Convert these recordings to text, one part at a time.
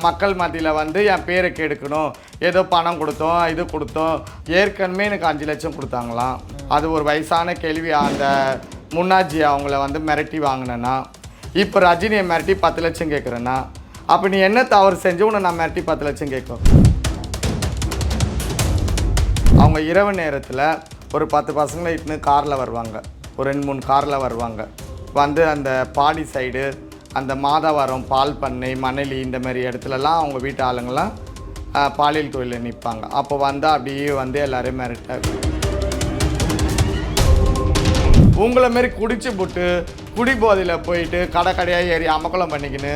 மக்கள் மத்தியில் வந்து என் பேரை கெடுக்கணும். ஏதோ பணம் கொடுத்தோம் இது கொடுத்தோம். ஏற்கனவே எனக்கு அஞ்சு லட்சம் கொடுத்தாங்களாம் அது ஒரு வயசான கேள்வி. அந்த முன்னாஜி அவங்கள வந்து மிரட்டி வாங்கினேன்னா இப்போ ரஜினியை மிரட்டி பத்து லட்சம் கேட்குறேன்னா அப்போ நீ என்ன தவறு செஞ்சு உன்னை நான் மிரட்டி பத்து லட்சம் கேட்கும்? அவங்க இரவு நேரத்தில் ஒரு பத்து பசங்களை இட்டுன்னு காரில் வருவாங்க. ஒரு ரெண்டு மூணு காரில் வருவாங்க. வந்து அந்த பாடி சைடு அந்த மாதவரம் பால் பண்ணை மணலி இந்த மாதிரி இடத்துலலாம் அவங்க வீட்டு ஆளுங்கள்லாம் பாலியல் தொழிலில் நிற்பாங்க அப்போ வந்தால் அப்படியே வந்து எல்லோரும் மிரட்ட உங்களை மாரி குடிச்சு போட்டு குடி போதையில் போயிட்டு கடை கடையாக ஏறி அமக்கலம் பண்ணிக்கின்னு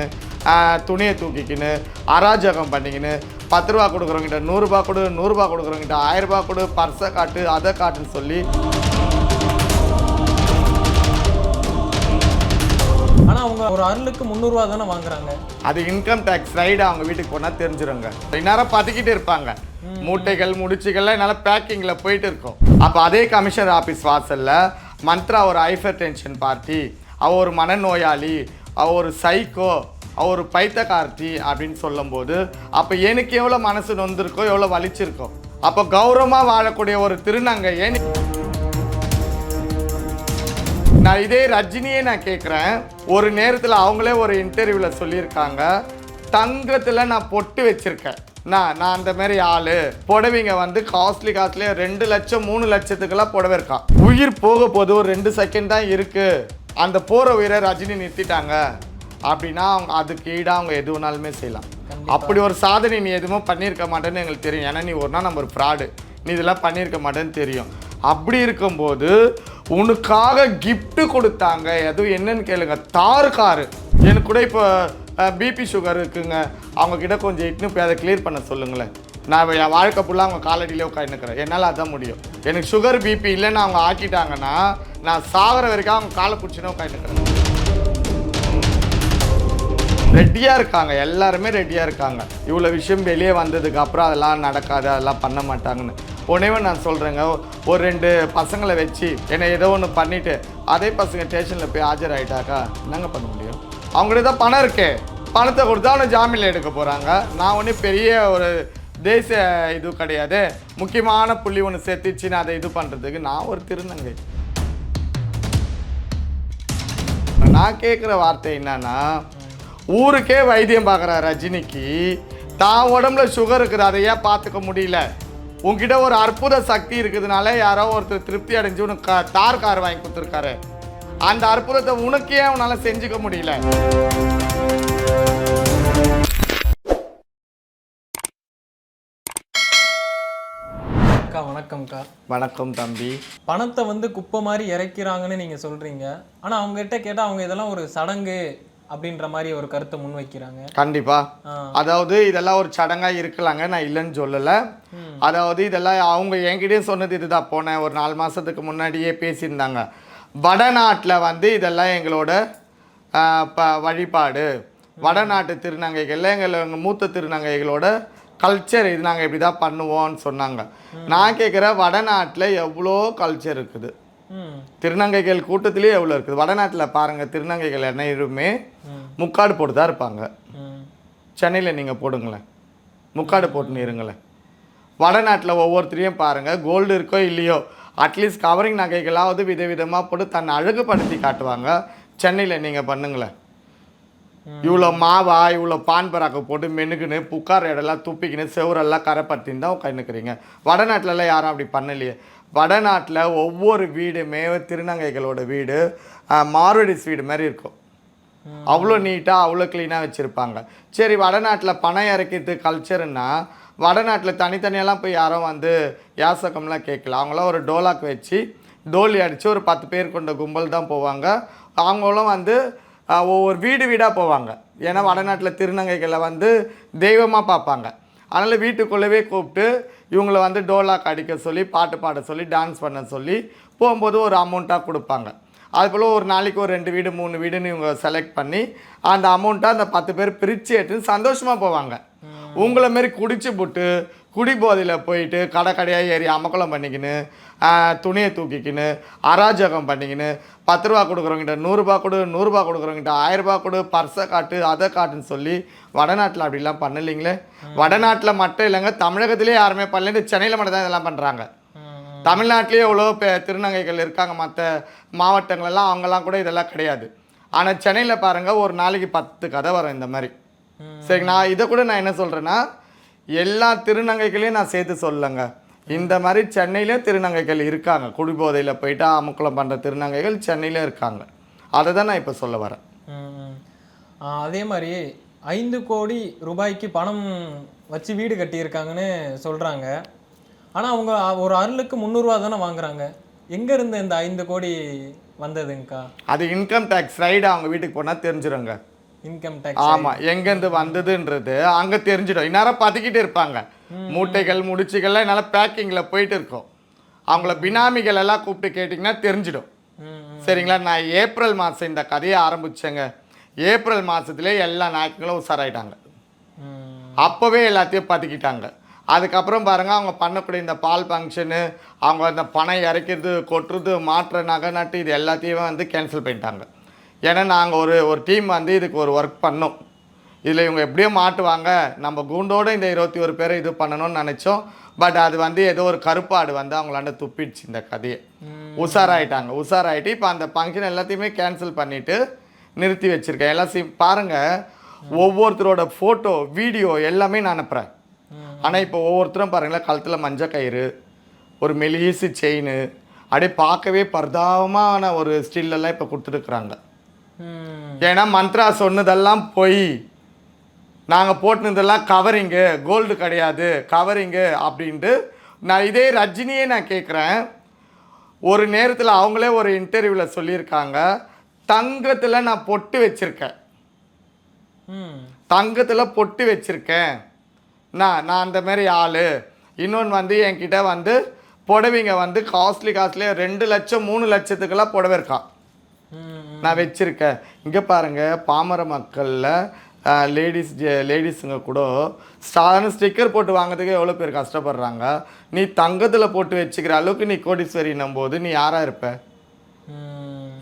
துணியை தூக்கிக்கின்னு அராஜகம் பண்ணிக்கின்னு பத்து ரூபா கொடுக்குறவங்கிட்ட நூறுரூபா கொடு நூறுரூபா கொடுக்குறவங்கிட்ட ஆயிரரூபா கொடு பர்ஸை காட்டு அதை காட்டுன்னு சொல்லி ஆனா அவங்க ஒரு அருளுக்கு முந்நூறுவா தானே வாங்குறாங்க. அது இன்கம் டேக்ஸ் ரைடு அவங்க வீட்டுக்கு போனால் தெரிஞ்சிருங்க. இந்நேரம் பதுக்கிட்டு இருப்பாங்க. மூட்டைகள் முடிச்சுகள்லாம் என்னால் பேக்கிங்கில் போயிட்டு இருக்கும். அப்போ அதே கமிஷனர் ஆஃபீஸ் வாசலில் மந்த்ரா ஒரு ஹைப்பர் டென்ஷன் பார்ட்டி அவ ஒரு மனநோயாளி அவ ஒரு சைக்கோ அவ ஒரு பைத்தகார்த்தி அப்படின்னு சொல்லும்போது அப்போ எனக்கு எவ்வளோ மனசு நொந்திருக்கோ எவ்வளோ வலிச்சிருக்கோ. அப்போ கௌரவமாக வாழக்கூடிய ஒரு திருநங்கையை நீ- நான் இதே ரஜினியே நான் கேட்குறேன் ஒரு நேரத்தில் அவங்களே ஒரு இன்டர்வியூவில் சொல்லியிருக்காங்க. தங்கத்தில் நான் பொட்டு வச்சுருக்கேன். நான் நான் அந்த மாதிரி ஆள். புடவைங்க வந்து காஸ்ட்லி காஸ்ட்லி ரெண்டு லட்சம் மூணு லட்சத்துக்கெல்லாம் புடவை இருக்கா உயிர் போக போது ஒரு ரெண்டு செகண்ட் தான் இருக்குது அந்த போகிற உயிரை ரஜினி நிறுத்திட்டாங்க. அப்படின்னா அவங்க அதுக்கு ஈடாக அவங்க எது வேணாலுமே செய்யலாம். அப்படி ஒரு சாதனை நீ எதுவுமே பண்ணியிருக்க மாட்டேன்னு எங்களுக்கு தெரியும். ஏன்னா நீ ஒரு நாள் நம்ம ஒரு ஃப்ராடு நீ இதெல்லாம் பண்ணியிருக்க மாட்டேன்னு தெரியும். அப்படி இருக்கும்போது உனக்காக கிஃப்ட்டு கொடுத்தாங்க. எதுவும் என்னன்னு கேளுங்க. தார் காரு. எனக்கு கூட இப்போ பிபி சுகர் இருக்குங்க. அவங்க கிட்ட கொஞ்சம் இட்னு போய் அதை கிளியர் பண்ண சொல்லுங்களேன். நான் என் வாழ்க்கை ஃபுல்லாக அவங்க காலடியிலே உட்காந்துக்கிறேன் என்னால் அதான் முடியும். எனக்கு சுகர் பிபி இல்லைன்னு அவங்க ஆக்கிட்டாங்கன்னா நான் சாகிற வரைக்கும் அவங்க காலை பிடிச்சினே உட்காந்துக்கிறேன் ரெடியாக இருக்காங்க. எல்லாருமே ரெடியாக இருக்காங்க. இவ்வளோ விஷயம் வெளியே வந்ததுக்கு அப்புறம் அதெல்லாம் நடக்காது. அதெல்லாம் பண்ண மாட்டாங்கன்னு. உடனே நான் சொல்கிறேங்க ஒரு ரெண்டு பசங்களை வச்சு என்னை ஏதோ ஒன்று பண்ணிவிட்டு அதே பசங்க ஸ்டேஷனில் போய் ஆஜராயிட்டாக்கா என்னங்க பண்ண முடியும்? அவங்கள்ட்ட தான் பணம் இருக்கே. பணத்தை கொடுத்தா அவனை ஜாமீனில் எடுக்க போகிறாங்க நான் ஒன்றும் பெரிய ஒரு தேசிய இது கிடையாது. முக்கியமான புள்ளி ஒன்று சேர்த்துச்சு நான் அதை இது பண்ணுறதுக்கு நான் ஒரு திருநங்கை. நான் கேட்குற வார்த்தை என்னன்னா ஊருக்கே வைத்தியம் பார்க்குற ரஜினிக்கு. தான் உடம்புல சுகர் இருக்குது அதை ஏன் பார்த்துக்க முடியல. உன்கிட்ட ஒரு அற்புத சக்தி இருக்குதுனால யாரோ ஒருத்தர் திருப்தி அடைஞ்சு உனக்கு தார் கார் வாங்கி கொடுத்துருக்காரு. அந்த அற்புதத்தை உனக்கு உன்னால் செஞ்சுக்க முடியல. அக்கா வணக்கம்க்கா வணக்கம் தம்பி. பணத்தை வந்து குப்பை மாதிரி இறக்கிறாங்கன்னு நீங்க சொல்றீங்க. ஆனா அவங்க கிட்ட கேட்டா அவங்க இதெல்லாம் ஒரு சடங்கு. அப்படின்ற மாதிரி ஒரு கருத்தை முன்வைக்கிறாங்க. கண்டிப்பா. ஆ. அதாவது இதெல்லாம் ஒரு சடங்கா இருக்கலாங்க நான் இல்லைன்னு சொல்லலை. அதாவது இதெல்லாம் அவங்க என்கிட்டயும் சொன்னது இதுதான். போனேன் ஒரு நாலு மாசத்துக்கு முன்னாடியே பேசியிருந்தாங்க. வடநாட்டில் வந்து இதெல்லாம் எங்களோட ப வழிபாடு. வடநாட்டு திருநங்கைகளில் எங்கள் எங்கள் மூத்த திருநங்கைகளோட கல்ச்சர் இது நாங்கள் இப்படி தான் பண்ணுவோம்னு சொன்னாங்க. நான் கேட்குற வடநாட்டில் எவ்வளோ கல்ச்சர் இருக்குது. திருநங்கைகள் கூட்டத்திலே எவ்வளோ இருக்குது? வடநாட்டில் பாருங்கள் திருநங்கைகள் அனைவருமே முக்காடு போட்டு தான் இருப்பாங்க. சென்னையில் நீங்கள் போடுங்களேன். முக்காடு போட்டுன்னு இருங்களேன். வடநாட்டில் ஒவ்வொருத்தரையும் பாருங்கள் கோல்டு இருக்கோ இல்லையோ அட்லீஸ்ட் கவரிங் நகைகளாவது விதவிதமாக போட்டு தன்னை அழகுபடுத்தி காட்டுவாங்க. சென்னையில் நீங்கள் பண்ணுங்களேன். இவ்வளோ மாவா இவ்வளோ பான் பராக்கு போட்டு மெனுக்குன்னு புக்கார் இடம்லாம் துப்பிக்கின்னு செவரெல்லாம் கரைப்படுத்தின்னு தான் உட்காந்துக்கிறீங்க வடநாட்டிலலாம் யாரும் அப்படி பண்ணலையே. வடநாட்டில் ஒவ்வொரு வீடுமே திருநங்கைகளோட வீடு ஆஹ், மார்வடிஸ் வீடு மாதிரி இருக்கும். அவ்வளோ நீட்டாக அவ்வளோ க்ளீனாக வச்சுருப்பாங்க. சரி வடநாட்டில் பணம் இறக்கிறது கல்ச்சருன்னா வடநாட்டில் தனித்தனியெல்லாம் போய் யாரும் வந்து யாசகம்லாம் கேட்கல. அவங்களாம் ஒரு டோலாக் வச்சு டோலி அடித்து ஒரு பத்து பேர் கொண்ட கும்பல் தான் போவாங்க. அவங்களும் வந்து ஒவ்வொரு வீடு வீடாக போவாங்க. ஏன்னா வடநாட்டில் திருநங்கைகளை வந்து தெய்வமாக பார்ப்பாங்க. அதனால் வீட்டுக்குள்ளவே கூப்பிட்டு இவங்களை வந்து டோலாக் அடிக்க சொல்லி பாட்டு பாட சொல்லி டான்ஸ் பண்ண சொல்லி போகும்போது ஒரு அமௌண்ட்டாக கொடுப்பாங்க. அதுபோல் ஒரு நாளைக்கு ஒரு ரெண்டு வீடு மூணு வீடுன்னு இவங்க செலக்ட் பண்ணி அந்த அமௌண்ட்டை அந்த பத்து பேர் பிரித்து எடுத்து சந்தோஷமாக போவாங்க. உங்களை மாரி குடிச்சு போட்டு குடிபோதையில் போயிட்டு கடை கடையாக ஏறி அமக்கலம் பண்ணிக்கின்னு துணியை தூக்கிக்கின்னு அராஜகம் பண்ணிக்கின்னு பத்து ரூபா கொடுக்குறவங்கிட்ட நூறுரூபா கொடு நூறுரூபா கொடுக்குறவங்கிட்ட ஆயிரரூபா கொடு பர்ஸை காட்டு அதை காட்டுன்னு சொல்லி வடநாட்டில் அப்படிலாம் பண்ணலைங்களே? வடநாட்டில் மட்டும் இல்லைங்க தமிழகத்திலே யாருமே பண்ணல சென்னையில் மட்டும் தான் இதெல்லாம் பண்ணுறாங்க தமிழ்நாட்டிலேயே எவ்வளோ பே திருநங்கைகள் இருக்காங்க மற்ற மாவட்டங்களெல்லாம் அவங்கெல்லாம் கூட இதெல்லாம் கிடையாது. ஆனால் சென்னையில் பாருங்கள் ஒரு நாளைக்கு பத்து கதை வரும் இந்த மாதிரி. சரி நான் இதை கூட நான் என்ன சொல்கிறேன்னா எல்லா திருநங்கைகளையும் நான் சேர்த்து சொல்லலைங்க இந்த மாதிரி சென்னையிலே திருநங்கைகள் இருக்காங்க. குடிபோதையில் போயிட்டு அமுக்குளம் பண்ணுற திருநங்கைகள் சென்னையிலே இருக்காங்க. அதை தான் நான் இப்போ சொல்ல வரேன். அதே மாதிரி ஐந்து கோடி ரூபாய்க்கு பணம் வச்சு வீடு கட்டியிருக்காங்கன்னு சொல்றாங்க. ஆனா அவங்க ஒரு அருளுக்கு முந்நூறுரூவா தானே வாங்குறாங்க. எங்க இருந்து இந்த ஐந்து கோடி வந்ததுங்கக்கா? அது இன்கம் டேக்ஸ் ரைடு அவங்க வீட்டுக்கு போனால் தெரிஞ்சிருங்க. இன்கம் டேக்ஸ் ஆமாம் எங்கேருந்து வந்ததுன்றது அங்கே தெரிஞ்சிடும். இந்நேரம் பதுக்கிட்டு இருப்பாங்க. மூட்டைகள் முடிச்சுகள்லாம் என்னால் பேக்கிங்கில் போயிட்டு இருக்கோம். அவங்கள பினாமிகள் எல்லாம் கூப்பிட்டு கேட்டிங்கன்னா தெரிஞ்சிடும். சரிங்களா? நான் ஏப்ரல் மாதம் இந்த கதையை ஆரம்பிச்சேங்க. ஏப்ரல் மாதத்துலேயே எல்லா நாயக்கங்களும் உஷாராயிட்டாங்க. அப்போவே எல்லாத்தையும் பதுக்கிட்டாங்க அதுக்கப்புறம் பாருங்க அவங்க பண்ணக்கூடிய இந்த பால் ஃபங்க்ஷனு அவங்க அந்த பணம் இறக்கிறது கொட்டுறது மாற்ற நகை நட்டு இது எல்லாத்தையும் வந்து கேன்சல் பண்ணிட்டாங்க. ஏன்னா நாங்கள் ஒரு ஒரு டீம் வந்து இதுக்கு ஒரு ஒர்க் பண்ணோம். இதில் இவங்க எப்படியோ மாட்டுவாங்க. நம்ம கூண்டோட இந்த இருபத்தி ஒரு பேரை இது பண்ணணும்னு நினச்சோம். பட் அது வந்து ஏதோ ஒரு கருப்பாடு வந்து அவங்களாண்ட துப்பிடுச்சு இந்த கதையை. உஷாராயிட்டாங்க. உஷாராயிட்டு இப்போ அந்த ஃபங்க்ஷன் எல்லாத்தையுமே கேன்சல் பண்ணிவிட்டு நிறுத்தி வச்சுருக்கேன். எல்லாம் சி பாருங்கள் ஒவ்வொருத்தரோட ஃபோட்டோ வீடியோ எல்லாமே நான் அனுப்புகிறேன் ஆனால் இப்போ ஒவ்வொருத்தரும் பாருங்களேன் கழுத்தில் மஞ்சள் கயிறு ஒரு மெலிசு செயின் அப்படியே பார்க்கவே பரிதாபமான ஒரு ஸ்டில்லெல்லாம் இப்போ கொடுத்துருக்குறாங்க ஏன்னா மந்த்ரா சொன்னதெல்லாம் பொய். நாங்கள் போட்டுனதெல்லாம் கவரிங்கு கோல்டு கிடையாது கவரிங்கு அப்படின்ட்டு. நான் இதே ரஜினியே நான் கேட்குறேன் ஒரு நேரத்தில் அவங்களே ஒரு இன்டர்வியூவில் சொல்லியிருக்காங்க. தங்கத்தில் நான் பொட்டு வச்சுருக்கேன். ம். தங்கத்தில் பொட்டு வச்சுருக்கேன். நான் நான் அந்த மாதிரி ஆள். இன்னொன்று வந்து என்கிட்ட வந்து புடவைங்க வந்து காஸ்ட்லி காஸ்ட்லி ரெண்டு லட்சம் மூணு லட்சத்துக்கெல்லாம் புடவை இருக்கான். நான் வச்சுருக்கேன். இங்கே பாருங்கள் பாமர மக்களில் லேடிஸ் லேடிஸுங்க கூட சாதாரண ஸ்டிக்கர் போட்டு வாங்குறதுக்கு எவ்வளோ பேர் கஷ்டப்படுறாங்க? நீ தங்கத்தில் போட்டு வச்சுக்கிற அளவுக்கு நீ கோடீஸ்வரின்னும் போது நீ யாராக இருப்ப?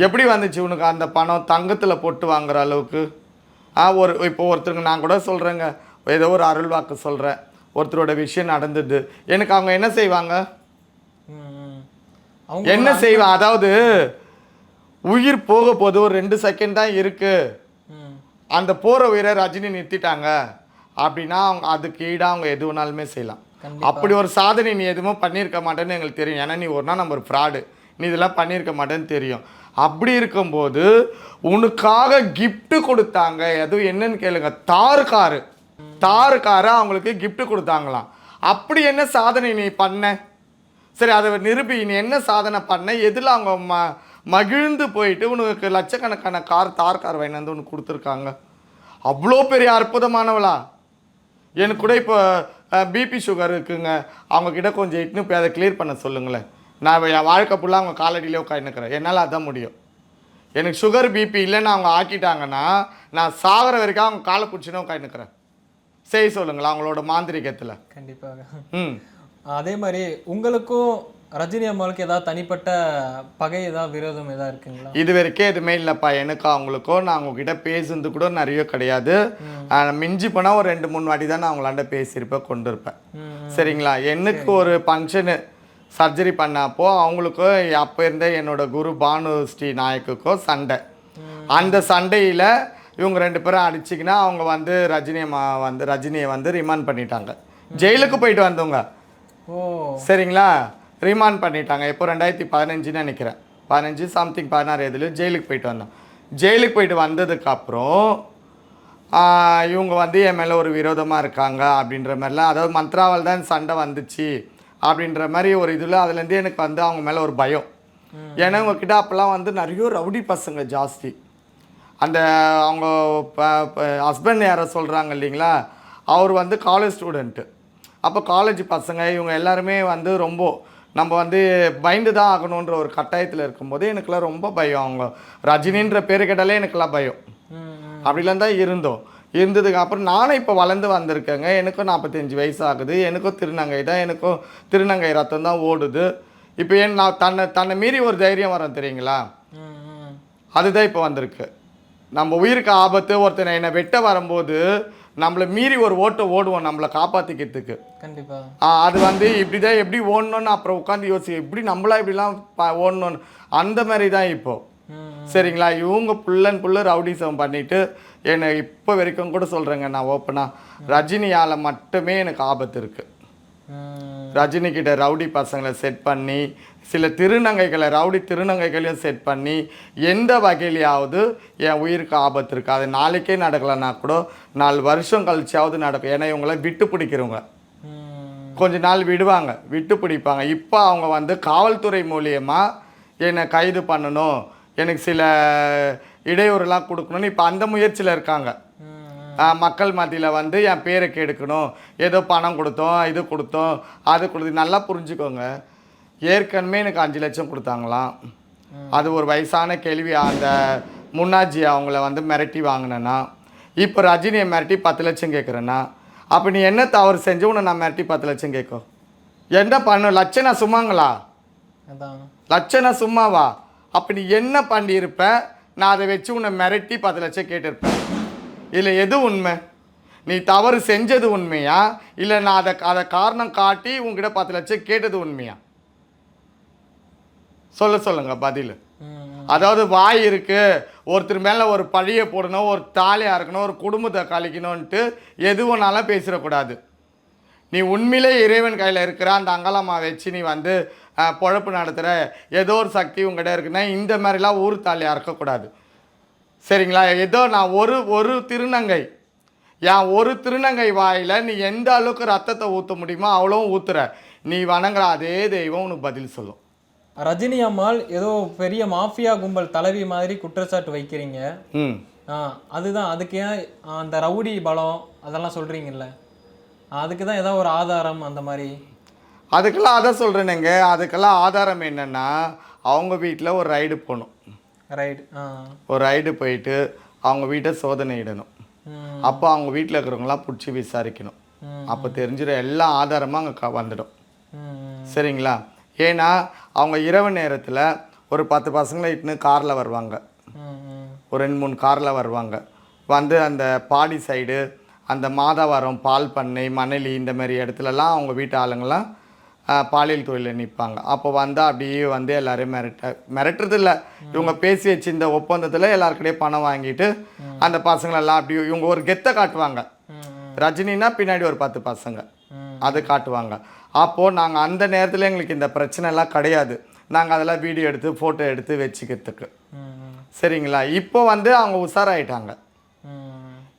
எப்படி வந்துச்சு உனக்கு அந்த பணம் தங்கத்தில் போட்டு வாங்குற அளவுக்கு? ஆ ஒரு இப்போ ஒருத்தருங்க நான் கூட சொல்கிறேங்க ஏதோ ஒரு அருள் வாக்கு சொல்கிறேன் ஒருத்தரோட விஷயம் நடந்தது. எனக்கு அவங்க என்ன செய்வாங்க? என்ன செய்வாங்க அதாவது உயிர் போக போது ஒரு ரெண்டு செகண்ட் தான் இருக்குது அந்த போகிற உயிரை ரஜினி நிறுத்திட்டாங்க. அப்படின்னா அவங்க அதுக்கு ஈடாக அவங்க எது வேணாலுமே செய்யலாம். அப்படி ஒரு சாதனை நீ எதுவுமே பண்ணியிருக்க மாட்டேன்னு எங்களுக்கு தெரியும். ஏன்னா நீ ஒரு நாள் நம்ம ஒரு ஃப்ராடு நீ இதெல்லாம் பண்ணியிருக்க மாட்டேன்னு தெரியும். அப்படி இருக்கும்போது உனக்காக gift கொடுத்தாங்க. எதுவும் என்னன்னு கேளுங்க. தார் காரு. தார் காரை அவங்களுக்கு gift கொடுத்தாங்களாம். அப்படி என்ன சாதனை நீ பண்ண? சரி அதை நிரூபி. நீ என்ன சாதனை பண்ண? எதில் அவங்க மகிழ்ந்து போயிட்டு உனக்கு லட்சக்கணக்கான கார் தார் கார் வாங்கி வந்து உனக்கு கொடுத்துருக்காங்க. அவ்வளோ பெரிய அற்புதமானவளா. எனக்கு கூட இப்போ பிபி சுகர் இருக்குங்க. அவங்க கிட்ட கொஞ்சம் இட்டுன்னு போய் அதை கிளியர் பண்ண சொல்லுங்களேன். நான் என் வாழ்க்கை ஃபுல்லாக அவங்க காலடியிலே உட்காந்துக்கிறேன் என்னால் அதான் முடியும். எனக்கு சுகர் பிபி இல்லைன்னு அவங்க ஆக்கிட்டாங்கன்னா நான் சாகிற வரைக்கும் அவங்க காலை பிடிச்சின்னு உட்காந்துக்கிறேன் செய்ய சொல்லுங்களேன் அவங்களோட மாந்திரிகத்தில். கண்டிப்பாக. ம். அதே மாதிரி உங்களுக்கும் ரஜினி அம்மாவுக்கு ஏதாவது தனிப்பட்ட பகை ஏதாவது விரோதம் ஏதாவது இருக்குங்களா? இது வரைக்கும் எதுவுமே இல்லைப்பா. எனக்கு அவங்களுக்கோ நான் அவங்கக்கிட்ட பேசுனது கூட நிறைய கிடையாது. மிஞ்சி போனால் ஒரு ரெண்டு மூணு வாட்டி தான் நான் அவங்களாண்ட பேசியிருப்பேன் கொண்டு இருப்பேன் சரிங்களா? எனக்கு ஒரு ஃபங்க்ஷனு சர்ஜரி பண்ணப்போ அவங்களுக்கோ அப்போ இருந்த என்னோட குரு பானு ஸ்ரீ நாயக்குக்கோ சண்டை. அந்த சண்டையில் இவங்க ரெண்டு பேரும் அடிச்சிக்கினா அவங்க வந்து ரஜினி அம்மா வந்து ரஜினியை வந்து ரிமாண்ட் பண்ணிட்டாங்க. ஜெயிலுக்கு போயிட்டு வந்தவங்க. சரிங்களா? ரிமாண்ட் பண்ணிட்டாங்க. எப்போ ரெண்டாயிரத்தி பதினஞ்சுன்னு நினைக்கிறேன். பதினஞ்சு சம்திங் பதினாறு எதுலையும் ஜெயிலுக்கு போயிட்டு வந்தோம். ஜெயிலுக்கு போயிட்டு வந்ததுக்கப்புறம் இவங்க வந்து என் மேலே ஒரு விரோதமாக இருக்காங்க அப்படின்ற மாதிரிலாம் அதாவது மந்த்ராவால் தான் சண்டை வந்துச்சு அப்படின்ற மாதிரி ஒரு இதில் அதுலேருந்து எனக்கு வந்து அவங்க மேலே ஒரு பயம். ஏன்னா உங்ககிட்ட அப்போல்லாம் வந்து நிறைய ரவுடி பசங்க ஜாஸ்தி. அந்த அவங்க ஹஸ்பண்ட் யாரை சொல்கிறாங்க இல்லைங்களா? அவர் வந்து காலேஜ் ஸ்டூடெண்ட்டு அப்போ காலேஜ் பசங்க இவங்க எல்லாருமே வந்து ரொம்ப நம்ம வந்து பயந்து தான் ஆகணுன்ற ஒரு கட்டாயத்தில் இருக்கும்போது எனக்குலாம் ரொம்ப பயம். அவங்க ரஜினின்ற பேர் கேட்டாலே எனக்குலாம் பயம். அப்படிலாம் தான் இருந்தோம். இருந்ததுக்கு அப்புறம் நானும் இப்போ வளர்ந்து வந்திருக்கேங்க. எனக்கும் நாற்பத்தஞ்சு வயசு ஆகுது. எனக்கும் திருநங்கை தான். எனக்கும் திருநங்கை ரத்தம் தான் ஓடுது. இப்போ என் நான் தன்னை தன்னை மீறி ஒரு தைரியம் வரும் தெரியுங்களா. அதுதான் இப்போ வந்திருக்கு. நம்ம உயிருக்கு ஆபத்து ஒருத்தனை என்னை வெட்ட வரும்போது நம்மளை மீறி ஒரு ஓட்டை ஓடுவோம் நம்மளை காப்பாற்றிக்கிறதுக்கு கண்டிப்பா. ஆ, அது வந்து இப்படி தான் எப்படி ஓடணும்னு அப்புறம் உட்காந்து யோசி எப்படி நம்மளா இப்படிலாம் ஓடணும்னு. அந்த மாதிரி தான் இப்போ. ம், சரிங்களா? இவங்க புல்லன் புல்லு ரவுடிசம் பண்ணிட்டு என்னை இப்போ வரைக்கும் கூட சொல்கிறேங்க நான் ஓப்பனாக ரஜினியால் மட்டுமே எனக்கு ஆபத்து இருக்குது ரஜினி கிட்ட ரவுடி பசங்களை செட் பண்ணி சில திருநங்கைகளை ரவுடி திருநங்கைகளையும் செட் பண்ணி எந்த வகையிலையாவது என் உயிருக்கு ஆபத்து இருக்குது அது நாளைக்கே நடக்கலைன்னா கூட நாலு வருஷம் கழிச்சாவது நடக்கும். ஏன்னா இவங்கள விட்டு பிடிக்கிறவங்க. கொஞ்ச நாள் விடுவாங்க. விட்டு பிடிப்பாங்க. இப்போ அவங்க வந்து காவல்துறை மூலியமாக என்னை கைது பண்ணணும். எனக்கு சில இடையூறுலாம் கொடுக்கணும்னு இப்போ அந்த முயற்சியில் இருக்காங்க. மக்கள் மத்தியில் வந்து என் பேரை கெடுக்கணும் ஏதோ பணம் கொடுத்தோம் இது கொடுத்தோம் அது கொடுத்து நல்லா புரிஞ்சுக்கோங்க. ஏற்கனவே எனக்கு அஞ்சு லட்சம் கொடுத்தாங்களாம். அது ஒரு வயசான கேள்வி. அந்த முன்னாஜி அவங்கள வந்து மிரட்டி வாங்கினேன்னா இப்போ ரஜினியை மிரட்டி பத்து லட்சம் கேட்குறேன்னா அப்போ நீ என்ன தவறு செஞ்சு உன்னை நான் மிரட்டி பத்து லட்சம் கேட்கும் என்ன பண்ண? லட்சணா சும்மாங்களா? லட்சணா சும்மாவா? அப்போ நீ என்ன பண்ணியிருப்ப? நான் அதை வச்சு உன்னை மிரட்டி பத்து லட்சம் கேட்டிருப்பேன். இதில் எது உண்மை? நீ தவறு செஞ்சது உண்மையா? இல்லை நான் அதை அதை காரணம் காட்டி உங்ககிட்ட பத்து லட்சம் கேட்டது உண்மையா? சொல்ல சொல்லுங்க பதில். அதாவது வாய் இருக்கு ஒருத்தர் மேலே ஒரு பழியை போடணும் ஒரு தாலியாக இருக்கணும் ஒரு குடும்பத்தை கழிக்கணும்ன்ட்டு எது வேணாலும் பேசிடக்கூடாது. நீ உண்மையிலே இறைவன் கையில் இருக்கிற அந்த அங்காளம்மா வச்சு நீ வந்து பொழப்பு நடத்துகிற ஏதோ ஒரு சக்தி உங்ககிட்ட இருக்குன்னா இந்த மாதிரிலாம் ஊர் தாலியாக இருக்கக்கூடாது. சரிங்களா? ஏதோ நான் ஒரு ஒரு திருநங்கை. என் ஒரு திருநங்கை வாயில் நீ எந்த அளவுக்கு ரத்தத்தை ஊற்ற முடியுமோ அவ்வளவும் ஊற்றுற நீ வணங்குற அதே தெய்வம் உனக்கு பதில் சொல்லும். ரஜினி அம்மாள் ஏதோ பெரிய மாஃபியா கும்பல் தலைவி மாதிரி குற்றச்சாட்டு வைக்கிறீங்க. ம். அதுதான். அதுக்கு ஏன் அந்த ரவுடி பலம் அதெல்லாம் சொல்றீங்கல்ல? அதுக்கு தான் ஏதாவது ஒரு ஆதாரம் அந்த மாதிரி. அதுக்கெல்லாம் அதை சொல்கிறேனுங்க அதுக்கெல்லாம் ஆதாரம் என்னென்னா அவங்க வீட்டில் ஒரு ரைடு போகணும் ரைட் ஒரு ரைடு போயிட்டு அவங்க வீட்டை சோதனையிடணும் அப்போ அவங்க வீட்டில் இருக்கிறவங்களாம் பிடிச்சி விசாரிக்கணும். அப்போ தெரிஞ்சிடும் எல்லா ஆதாரமும் அங்கே க வந்துடும். சரிங்களா? ஏன்னா அவங்க இரவு நேரத்தில் ஒரு பத்து பசங்களை இட்டுன்னு காரில் வருவாங்க. ஒரு ரெண்டு மூணு காரில் வருவாங்க. வந்து அந்த பாடி சைடு அந்த மாதாவரம் பால் பண்ணை மணலி இந்த மாதிரி இடத்துலலாம் அவங்க வீட்டு ஆளுங்கெல்லாம் ஆ, பாலியல் தொழிலில் நிற்பாங்க அப்போ வந்தால் அப்படியே வந்து எல்லோரையும் மிரட்ட மிரட்டுறது இல்லை இவங்க பேசி வச்சு இந்த ஒப்பந்தத்தில் எல்லாருக்கிட்டையும் பணம் வாங்கிட்டு அந்த பசங்களெல்லாம் அப்படி இவங்க ஒரு கெத்தை காட்டுவாங்க. ரஜினின்னா ரஜினினா பின்னாடி ஒரு பத்து பசங்க. அது காட்டுவாங்க. அப்போது நாங்கள் அந்த நேரத்தில் எங்களுக்கு இந்த பிரச்சனை எல்லாம் கிடையாது. நாங்கள் அதெல்லாம் வீடியோ எடுத்து ஃபோட்டோ எடுத்து வச்சுக்கிறதுக்கு. சரிங்களா? இப்போ வந்து அவங்க உஷாராயிட்டாங்க.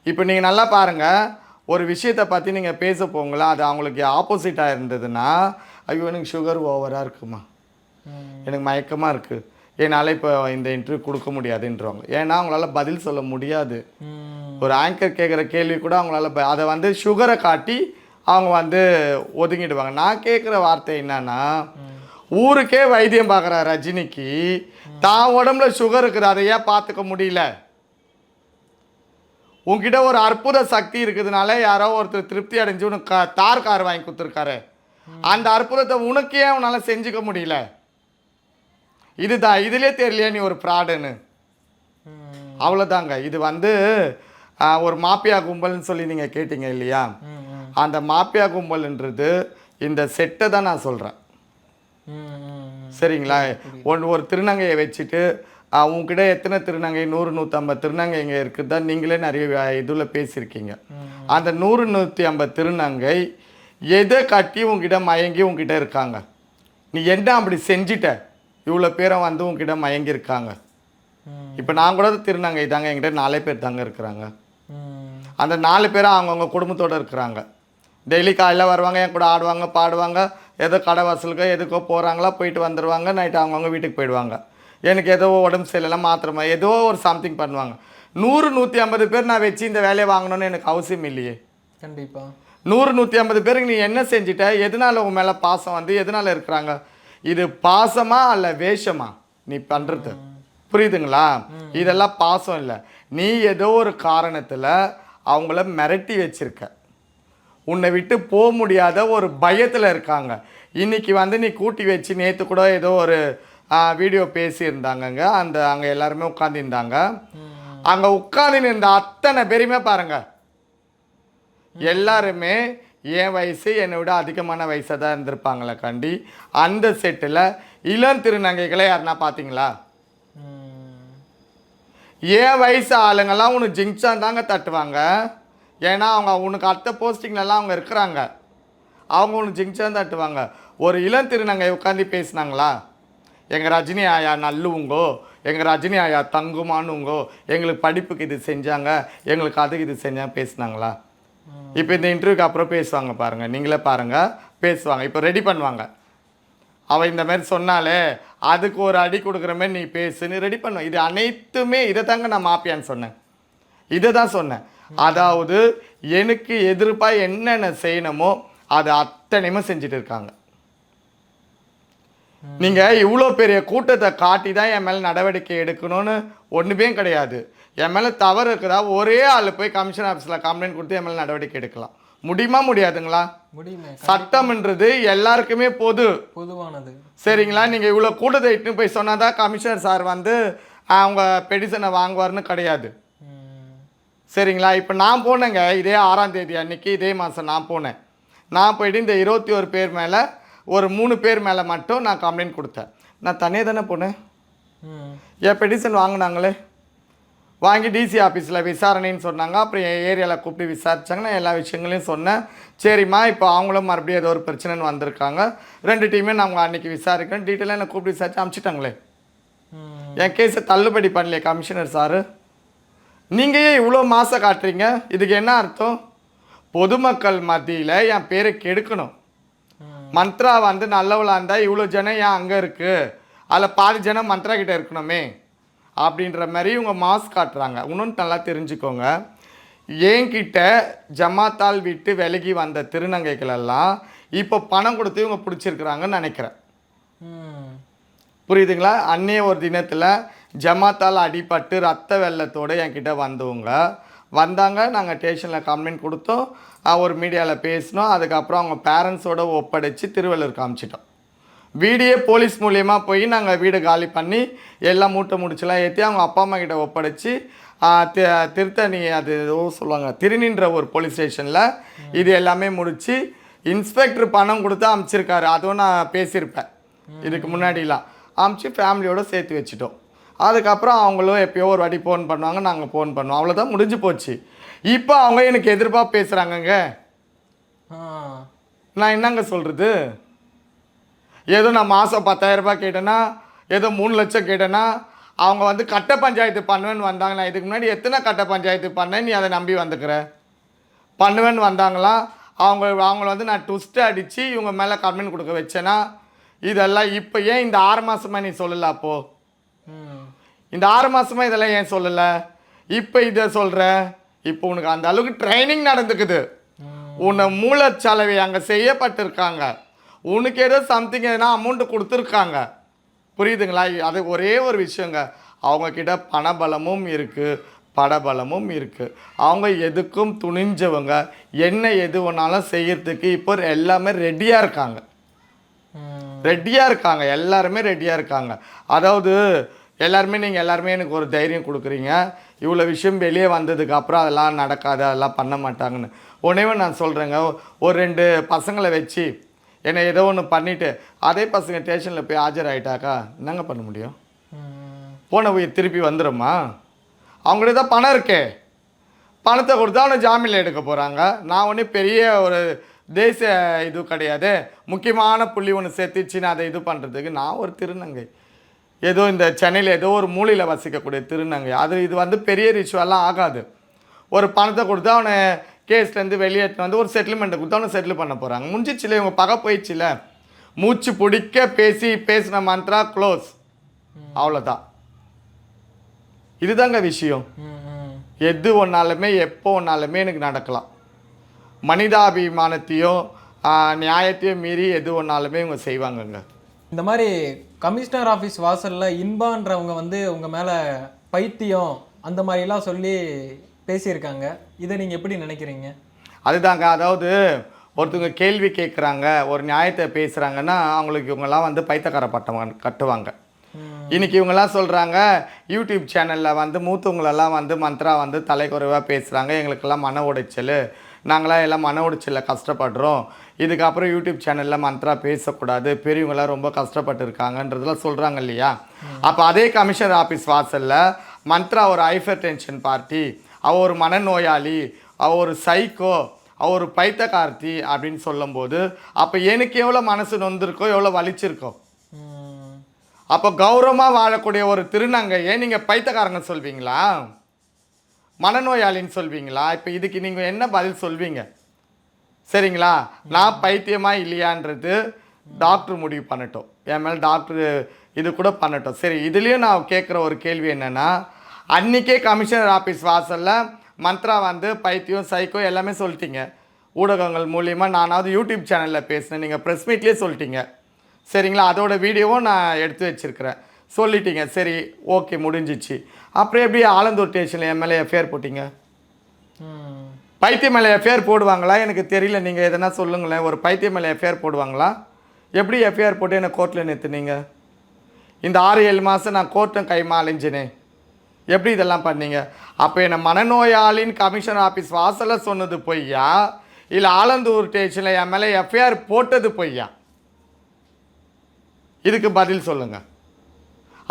இப்போ நீங்கள் நல்லா பாருங்கள் ஒரு விஷயத்தை பற்றி நீங்கள் பேச போங்களா அது அவங்களுக்கு ஆப்போசிட்டாக இருந்ததுன்னா ஐயோ எனக்கு சுகர் ஓவராக இருக்குமா. எனக்கு மயக்கமாக இருக்குது என்னால் இப்போ இந்த இன்டர்வியூ கொடுக்க முடியாதுன்றவாங்க. ஏன்னா அவங்களால பதில் சொல்ல முடியாது. ஒரு ஆங்கர் கேட்குற கேள்வி கூட அவங்களால அதை வந்து சுகரை காட்டி அவங்க வந்து ஒதுங்கிடுவாங்க. நான் கேட்குற வார்த்தை என்னன்னா ஊருக்கே வைத்தியம் பார்க்குற ரஜினிக்கு. தான் உடம்புல சுகர் இருக்குது அதை ஏன் பார்த்துக்க முடியல? உன்கிட்ட ஒரு அற்புத சக்தி இருக்குதுனால யாரோ ஒருத்தர் திருப்தி அடைஞ்சு உனக்கு தார் கார் வாங்கி கொடுத்துருக்காரு. அந்த அற்புதத்தை உனக்கு ஏன் உன்னால் செஞ்சுக்க முடியல. இதுதான் இதுலயே தெரியலையா நீ ஒரு ஃப்ராடுன்னு? அவ்வளோதாங்க இது வந்து ஒரு மாப்பியா கும்பல்னு சொல்லி நீங்கள் கேட்டீங்க இல்லையா? அந்த மாப்பியா கும்பல்ன்றது இந்த செட்டை தான் நான் சொல்கிறேன் சரிங்களா? ஒன்று ஒரு திருநங்கையை வச்சுட்டு உங்ககிட்ட எத்தனை திருநங்கை? நூறு நூற்றம்பது திருநங்கை இங்கே இருக்குது தான் நீங்களே நிறைய இதில் பேசியிருக்கீங்க. அந்த நூறு நூற்றி ஐம்பது திருநங்கை எதை கட்டி உங்ககிட்ட மயங்கி உங்ககிட்ட இருக்காங்க? நீ என்ன அப்படி செஞ்சிட்ட? இவ்வளோ பேரை வந்து உங்ககிட்ட மயங்கி இருக்காங்க ம், இப்போ நான் கூட திருநங்கை தாங்க என்கிட்ட நாலே பேர் தாங்க இருக்கிறாங்க. அந்த நாலு பேரும் அவங்கவுங்க குடும்பத்தோடு இருக்கிறாங்க. டெய்லி காலையில் வருவாங்க என் கூட ஆடுவாங்க பாடுவாங்க. ஏதோ கடை வசூலுக்கோ எதுக்கோ போகிறாங்களா போயிட்டு வந்துடுவாங்க நைட்டு அவங்கவுங்க வீட்டுக்கு போயிடுவாங்க. எனக்கு ஏதோ உடம்பு சரியில்லை மாத்திரமா ஏதோ ஒரு சம்திங் பண்ணுவாங்க. நூறு நூற்றி ஐம்பது பேர் நான் வச்சு இந்த வேலையை வாங்கணும்னு எனக்கு அவசியம் இல்லையே. கண்டிப்பா. நூறு நூற்றி ஐம்பது பேருக்கு நீ என்ன செஞ்சிட்ட? எதனால உன் மேலே பாசம் வந்து எதனால இருக்கிறாங்க? இது பாசமா அல்ல வேஷமா நீ பண்ணுறது புரியுதுங்களா? இதெல்லாம் பாசம் இல்லை. நீ ஏதோ ஒரு காரணத்தில் அவங்கள மிரட்டி வச்சிருக்க. உன்னை விட்டு போக முடியாத ஒரு பயத்தில் இருக்காங்க. இன்னைக்கு வந்து நீ கூட்டி வச்சு நேற்று கூட ஏதோ ஒரு வீடியோ பேசியிருந்தாங்கங்க. அந்த அங்கே எல்லாருமே உட்காந்துருந்தாங்க அங்கே உட்காந்து இருந்த அத்தனை பேருமே பாருங்க. எல்லாருமே என் வயசு என்னை விட அதிகமான வயசாக தான் இருந்திருப்பாங்களே கண்டி. அந்த செட்டில் இளம் திருநங்கைகளை யாருன்னா பார்த்தீங்களா. என் வயசு ஆளுங்கெல்லாம் உனக்கு ஜிங்சான் தாங்க தட்டுவாங்க. ஏன்னா அவங்க உனக்கு அடுத்த போஸ்டிங்லலாம் அவங்க இருக்கிறாங்க. அவங்க உனக்கு ஜிங்சான் தட்டுவாங்க. ஒரு இளம் திருநங்கை உட்காந்து பேசுனாங்களா? எங்கள் ரஜினி ஆயா நல்லுவுங்கோ எங்கள் ரஜினி ஆயா தங்குமானுங்கோ எங்களுக்கு படிப்புக்கு இது செஞ்சாங்க எங்களுக்கு அதுக்கு இது செஞ்சாங்க பேசுனாங்களா? இப்போ இந்த இன்டர்வியூக்கு அப்புறம் பேசுவாங்க பாருங்கள் நீங்களே பாருங்கள் பேசுவாங்க. இப்போ ரெடி பண்ணுவாங்க. அவள் இந்த மாதிரி சொன்னாலே அதுக்கு ஒரு அடி கொடுக்குற மாதிரி நீ பேசுன்னு ரெடி பண்ணுவோம் இது அனைத்துமே இதை தாங்க நான் மாப்பியான்னு சொன்னேன். இதை தான் சொன்னேன். அதாவது எனக்கு எதிர்ப்பாக என்னென்ன செய்யணுமோ அது அத்தனையுமே செஞ்சுட்டு இருக்காங்க. நீங்கள் இவ்வளோ பெரிய கூட்டத்தை காட்டி தான் என் மேலே நடவடிக்கை எடுக்கணும்னு ஒன்றுமே கிடையாது. என் மேலே தவறு இருக்குதா? ஒரே ஆள் போய் கமிஷன் ஆஃபீஸில் கம்ப்ளைண்ட் கொடுத்து என் மேலே நடவடிக்கை எடுக்கலாம். முடியுமா முடியாதுங்களா? சட்டம்ன்றது எல்லாருக்குமே பொது. பொதுவானது. சரிங்களா? நீங்கள் இவ்வளோ கூட்டத்தை இட்டுன்னு போய் சொன்னால் தான் கமிஷனர் சார் வந்து அவங்க பெடிஷனை வாங்குவார்னு கிடையாது. சரிங்களா? இப்போ நான் போனேங்க இதே ஆறாம் தேதி அன்னைக்கு இதே மாதம் நான் போனேன். நான் போயிட்டு இந்த இருபத்தி ஒரு பேர் மேலே ஒரு மூணு பேர் மேலே மட்டும் நான் கம்ப்ளைண்ட் கொடுத்தேன். நான் தனியாக தானே போனேன். என் பெடிஷன் வாங்கினாங்களே? வாங்கி டிசி ஆஃபீஸில் விசாரணைன்னு சொன்னாங்க. அப்புறம் என் ஏரியாவில் கூப்பிட்டு விசாரிச்சாங்க நான் எல்லா விஷயங்களையும் சொன்னேன். சரிம்மா இப்போ அவங்களும் மறுபடியும் ஏதோ ஒரு பிரச்சனைன்னு வந்திருக்காங்க. ரெண்டு டீமே நாங்கள் அன்றைக்கி விசாரிக்கிறோம் டீட்டெயிலாக என்னை கூப்பிட்டு விசாரிச்சு அனுப்பிச்சிட்டாங்களே ம். என் கேஸை தள்ளுபடி பண்ணலையே கமிஷனர் சாரு நீங்கள் ஏன் இவ்வளோ மாசம் காட்டுறீங்க? இதுக்கு என்ன அர்த்தம்? பொதுமக்கள் மத்தியில் என் பேரை கெடுக்கணும். மந்த்ரா வந்து நல்லவளா இருந்தால் இவ்வளோ ஜனம் ஏன் அங்கே இருக்குது அதில் பாதி ஜனம் மந்த்ரா கிட்ட இருக்கணுமே. அப்படின்ற மாதிரி இவங்க மாஸ் காட்டுறாங்க. இன்னொன்று நல்லா தெரிஞ்சுக்கோங்க. என்கிட்ட ஜமாத்தால் விட்டு விலகி வந்த திருநங்கைகள் எல்லாம் இப்போ பணம் கொடுத்து இவங்க பிடிச்சிருக்கிறாங்கன்னு நினைக்கிறேன். புரியுதுங்களா? அன்னைய ஒரு தினத்தில் ஜமாத்தால் அடிபட்டு ரத்த வெள்ளத்தோடு என்கிட்ட வந்தவங்க. வந்தாங்க நாங்கள் ஸ்டேஷனில் கம்ப்ளைண்ட் கொடுத்தோம். ஒரு மீடியாவில் பேசினோம். அதுக்கப்புறம் அவங்க பேரண்ட்ஸோட ஒப்படைச்சு திருவள்ளூர் காமிச்சிட்டோம். வீடியே போலீஸ் மூலியமாக போய் நாங்கள் வீடு காலி பண்ணி எல்லாம் மூட்டை முடிச்செல்லாம் ஏற்றி அவங்க அப்பா அம்மா கிட்ட ஒப்படைச்சு திருத்தணி அது ஏதோ சொல்லுவாங்க திருநின்ற ஒரு போலீஸ் ஸ்டேஷனில் இது எல்லாமே முடித்து இன்ஸ்பெக்டர் பணம் கொடுத்து அமுச்சிருக்காரு. அதுவும் நான் பேசியிருப்பேன். இதுக்கு முன்னாடிலாம். அமுச்சு ஃபேமிலியோட சேர்த்து வச்சுட்டோம். அதுக்கப்புறம் அவங்களும் எப்பயோ ஒரு வாட்டி ஃபோன் பண்ணுவாங்க நாங்கள் ஃபோன் பண்ணுவோம். அவ்வளோதான் முடிஞ்சு போச்சு. இப்போ அவங்க எனக்கு எதிர்ப்பாக பேசுகிறாங்கங்க. நான் என்னங்க சொல்கிறது ஏதோ நான் மாதம் பத்தாயிரரூபா கேட்டேன்னா ஏதோ மூணு லட்சம் கேட்டேன்னா அவங்க வந்து கட்ட பஞ்சாயத்து பண்ணுவேன்னு வந்தாங்க நான் இதுக்கு முன்னாடி எத்தனை கட்ட பஞ்சாயத்து பண்ணேன் நீ அதை நம்பி வந்துக்கிற? பண்ணுவேன்னு வந்தாங்களா? அவங்க அவங்கள வந்து நான் ட்விஸ்ட்டு அடித்து இவங்க மேலே கம்ப்ளைண்ட் கொடுக்க வச்சேன்னா இதெல்லாம் இப்போ ஏன் இந்த ஆறு மாதமாக நீ சொல்லல அப்போது. இந்த ஆறு மாசமா இதெல்லாம் ஏன் சொல்லலை? இப்போ இதை சொல்கிற இப்போ உனக்கு அந்த அளவுக்கு ட்ரைனிங் நடந்துக்குது. உன்னை மூலச்சலவை அங்கே செய்யப்பட்டிருக்காங்க. உனக்கு ஏதோ சம்திங் எதனா அமௌண்ட்டு கொடுத்துருக்காங்க. புரியுதுங்களா? அது ஒரே ஒரு விஷயங்க. அவங்கக்கிட்ட பணபலமும் இருக்குது படபலமும் இருக்குது அவங்க எதுக்கும் துணிஞ்சவங்க. என்ன எது வேணாலும் செய்யறதுக்கு இப்போ எல்லாமே ரெடியாக இருக்காங்க. ரெடியாக இருக்காங்க. எல்லாருமே ரெடியாக இருக்காங்க. அதாவது எல்லாருமே நீங்கள் எல்லாருமே எனக்கு ஒரு தைரியம் கொடுக்குறீங்க. இவ்வளோ விஷயம் வெளியே வந்ததுக்கு அப்புறம் அதெல்லாம் நடக்காது அதெல்லாம் பண்ண மாட்டாங்கன்னு. உடனே நான் சொல்கிறேங்க ஒரு ரெண்டு பசங்களை வச்சு என்னை ஏதோ ஒன்று பண்ணிவிட்டு அதே பசங்க ஸ்டேஷனில் போய் ஆஜராகிட்டாக்கா என்னங்க பண்ண முடியும்? போன உயிர் திருப்பி வந்துடுமா அவங்கள்ட்ட தான் பணம் இருக்கே. பணத்தை கொடுத்தா அவனை ஜாமீனில் எடுக்க போகிறாங்க நான் ஒன்றும் பெரிய ஒரு தேச இது கிடையாது. முக்கியமான புள்ளி ஒன்று சேர்த்துச்சு நான் அதை இது பண்ணுறதுக்கு நான் ஒரு திருநங்கை. ஏதோ இந்த சென்னையில் ஏதோ ஒரு மூலையில் வசிக்கக்கூடிய திருநங்கை. அது இது வந்து பெரிய ரிச்சுவெல்லாம் ஆகாது. ஒரு பணத்தை கொடுத்து அவனை கேஸ்லேருந்து வெளியேற்றின வந்து ஒரு செட்டில்மெண்ட்டை கொடுத்து அவனை செட்டில் பண்ண போகிறாங்க முடிஞ்சிச்சுல இவங்க பகை போயிடுச்சுல. மூச்சு பிடிக்க பேசி பேசின மந்த்ரா க்ளோஸ் அவ்வளோதான் இதுதாங்க விஷயம். எது ஒன்றாலுமே எப்போ ஒன்றாலுமே எனக்கு நடக்கலாம். மனிதாபிமானத்தையும் நியாயத்தையும் மீறி எது ஒன்றாலுமே இவங்க செய்வாங்கங்க. இந்த மாதிரி கமிஷனர் ஆஃபீஸ் வாசல்ல இன்பான்றவங்க வந்து உங்க மேல பைத்தியம் அந்த மாதிரிலாம் சொல்லி பேசியிருக்காங்க. இதை நீங்கள் எப்படி நினைக்கிறீங்க? அதுதாங்க அதாவது ஒருத்தவங்க கேள்வி கேட்குறாங்க ஒரு நியாயத்தை பேசுகிறாங்கன்னா அவங்களுக்கு இவங்கெல்லாம் வந்து பைத்தக்கார பட்டம் கட்டுவாங்க. ம், இன்னைக்கு இவங்கெல்லாம் சொல்கிறாங்க யூடியூப் சேனலில் வந்து மூத்தவங்களெல்லாம் வந்து மந்த்ரா வந்து தலைக்குறைவாக பேசுகிறாங்க எங்களுக்கெல்லாம் மன உடைச்சல் நாங்களாம் எல்லாம் மன உடைச்சலில் கஷ்டப்படுறோம் இதுக்கப்புறம் யூடியூப் சேனலில் மந்த்ரா பேசக்கூடாது பெரியவங்களாம் ரொம்ப கஷ்டப்பட்டு இருக்காங்கன்றதெல்லாம் சொல்கிறாங்க இல்லையா அப்போ அதே கமிஷனர் ஆஃபீஸ் வாசலில் மந்த்ரா ஒரு ஹைஃபர் டென்ஷன் பார்ட்டி அவள் ஒரு மனநோயாளி அவ ஒரு சைக்கோ அவ ஒரு பைத்தகார்த்தி அப்படின்னு சொல்லும்போது அப்போ எனக்கு எவ்வளோ மனசு நொந்திருக்கோ எவ்வளோ வலிச்சிருக்கோ. அப்போ கௌரவமாக வாழக்கூடிய ஒரு திருநங்கையை நீங்கள் பைத்தக்காரங்க சொல்வீங்களா? மனநோயாளின்னு சொல்வீங்களா? இப்போ இதுக்கு நீங்கள் என்ன பதில் சொல்வீங்க? சரிங்களா? நான் பைத்தியமா இல்லையான்றது டாக்டர் முடிவு பண்ணட்டும். என் மேலே டாக்டர் இது கூட பண்ணட்டும். சரி இதுலேயும் நான் கேட்குற ஒரு கேள்வி என்னென்னா அன்றைக்கே கமிஷனர் ஆஃபீஸ் வாசலில் மந்த்ரா வந்து பைத்தியம் சைக்கோ எல்லாமே சொல்லிட்டீங்க. ஊடகங்கள் மூலியமாக நானாவது யூடியூப் சேனலில் பேசினேன். நீங்கள் ப்ரெஸ் மீட்லேயே சொல்லிட்டீங்க. சரிங்களா? அதோட வீடியோவும் நான் எடுத்து வச்சிருக்கிறேன். சொல்லிட்டீங்க. சரி ஓகே முடிஞ்சிச்சு. அப்புறம் எப்படி ஆலந்தூர் ஸ்டேஷனில் மேலே எஃப்ஐஆர் போட்டீங்க? ம், பைத்தியம் மேலே எஃப்ஐஆர் போடுவாங்களா? எனக்கு தெரியல. நீங்கள் எதனா சொல்லுங்களேன். ஒரு பைத்தியம் மேலே எஃப்ஐஆர் போடுவாங்களா? எப்படி எஃப்ஐஆர் போட்டு என்னை கோர்ட்டில் நிறுத்துனீங்க? இந்த ஆறு ஏழு மாதம் நான் கோர்ட்டும் கைமா அலைஞ்சினே எப்படி இதெல்லாம் பண்ணீங்க? அப்போ என்னை மனநோயாளின் கமிஷன் ஆஃபீஸ் வாசலில் சொன்னது பொய்யா? இல்லை ஆலந்தூர் ஸ்டேஷனில் என் மேலே எஃப்ஐஆர் போட்டது பொய்யா? இதுக்கு பதில் சொல்லுங்கள்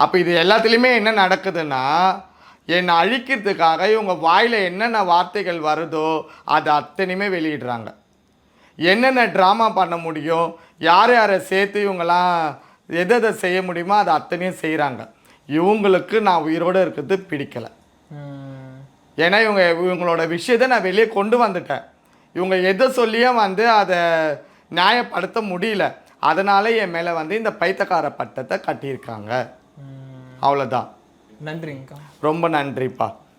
அப்போ இது எல்லாத்துலேயுமே என்ன நடக்குதுன்னா என்னை அழிக்கிறதுக்காக இவங்க வாயில் என்னென்ன வார்த்தைகள் வருதோ அது அத்தனையுமே வெளியிடுறாங்க. என்னென்ன ட்ராமா பண்ண முடியும் யார் யாரை சேர்த்து இவங்களாம் எதை எதை செய்ய முடியுமோ அதை அத்தனையும் செய்கிறாங்க இவங்களுக்கு நான் உயிரோடு இருக்கிறது பிடிக்கலை. ஏன்னா இவங்க இவங்களோட விஷயத்தை நான் வெளியே கொண்டு வந்துட்டேன். இவங்க எதை சொல்லியும் வந்து அதை நியாயப்படுத்த முடியல. அதனால என் மேலே வந்து இந்த பைத்தக்கார பட்டத்தை கட்டியிருக்காங்க. அவ்வளோதான் நன்றிங்கக்கா. ரொம்ப நன்றிப்பா.